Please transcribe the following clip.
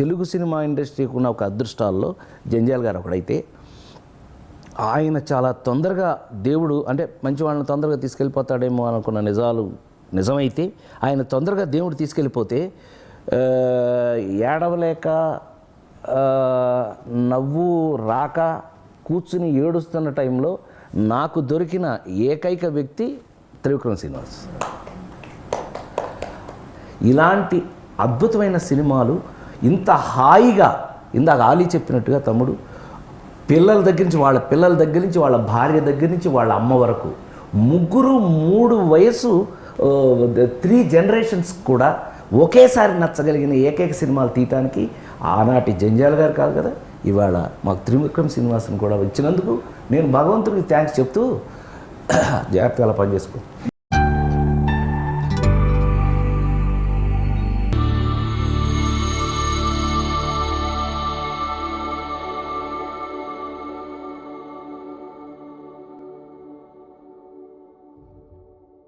Telugu cinema ఇండస్ట్రీకి ఉన్న ఒక అదృష్టాల్లో జంజాల్ గారు ఒకడైతే ఆయన చాలా తొందరగా దేవుడు అంటే మంచి వాళ్ళని తొందరగా తీసుకెళ్ళిపోతాడేమో అనుకున్న నిజాలు నిజమైతే ఆయన తొందరగా దేవుడు తీసుకెళ్ళిపోతే ఏడవలేక నవ్వు రాక కూర్చుని ఏడుస్తున్న టైంలో నాకు దొరికిన ఏకైక వ్యక్తి త్రివిక్రమ్ శ్రీనివాస్. ఇలాంటి అద్భుతమైన సినిమాలు ఇంత హాయిగా ఇందాక ఆలీ చెప్పినట్టుగా తమ్ముడు పిల్లల దగ్గర నుంచి వాళ్ళ పిల్లల దగ్గర నుంచి వాళ్ళ భార్య దగ్గర నుంచి వాళ్ళ అమ్మ వరకు ముగ్గురు మూడు వయసు త్రీ జనరేషన్స్ కూడా ఒకేసారి నచ్చగలిగిన ఏకైక సినిమాలు తీయటానికి ఆనాటి జంజాల గారు కాదు కదా? ఇవాళ మాకు త్రివిక్రమ్ శ్రీనివాసన్ కూడా ఇచ్చినందుకు నేను భగవంతుడికి థ్యాంక్స్ చెప్తూ జాగ్రత్తగా అలా పనిచేసుకో.